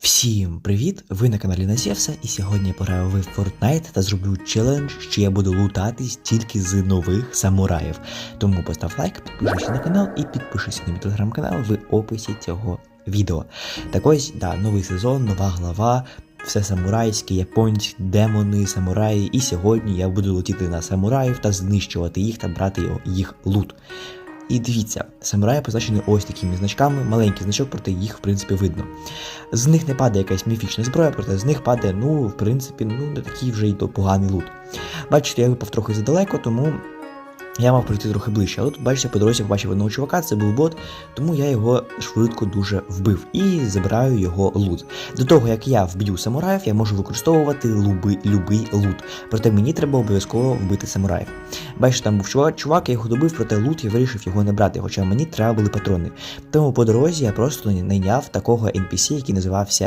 Всім привіт! Ви на каналі Насєвса, і сьогодні я пограю в Fortnite та зроблю челендж, що я буду лутатись тільки з нових самураїв. Тому постав лайк, підпишися на канал і підпишися на мій телеграм-канал в описі цього відео. Так ось, да, новий сезон, нова глава, все самурайське, японське, демони, самураї. І сьогодні я буду летіти на самураїв та знищувати їх та брати їх лут. І дивіться, самураї позначені ось такими значками, маленький значок, проте їх в принципі видно. З них не падає якась міфічна зброя, проте з них падає, ну, в принципі, ну, не такий вже й то поганий лут. Бачите, я випав трохи задалеко, тому я мав прийти трохи ближче. Але тут, бачите, по дорозі побачив одного чувака, це був бот, тому я його швидко дуже вбив і забираю його лут. До того, як я вб'ю самураїв, я можу використовувати луби, любий лут. Проте мені треба обов'язково вбити самураїв. Бачите, там був чувак, я його добив, проте лут я вирішив його не брати, хоча мені треба були патрони. Тому по дорозі я просто найняв такого NPC, який називався